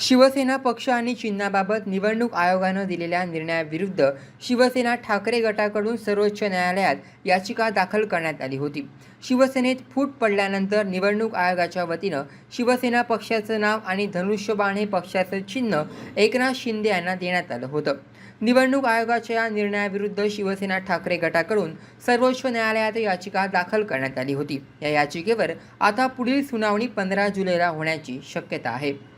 शिवसेना पक्ष आणि चिन्हाबाबत निवडणूक आयोगानं दिलेल्या निर्णयाविरुद्ध शिवसेना ठाकरे गटाकडून सर्वोच्च न्यायालयात याचिका दाखल करण्यात आली होती. शिवसेनेत फूट पडल्यानंतर निवडणूक आयोगाच्या वतीनं शिवसेना पक्षाचं नाव आणि धनुष्यबाण हे पक्षाचं चिन्ह एकनाथ शिंदे यांना देण्यात आलं होतं. निवडणूक आयोगाच्या या निर्णयाविरुद्ध शिवसेना ठाकरे गटाकडून सर्वोच्च न्यायालयात याचिका दाखल करण्यात आली होती. या याचिकेवर आता पुढील सुनावणी पंधरा जुलैला होण्याची शक्यता आहे.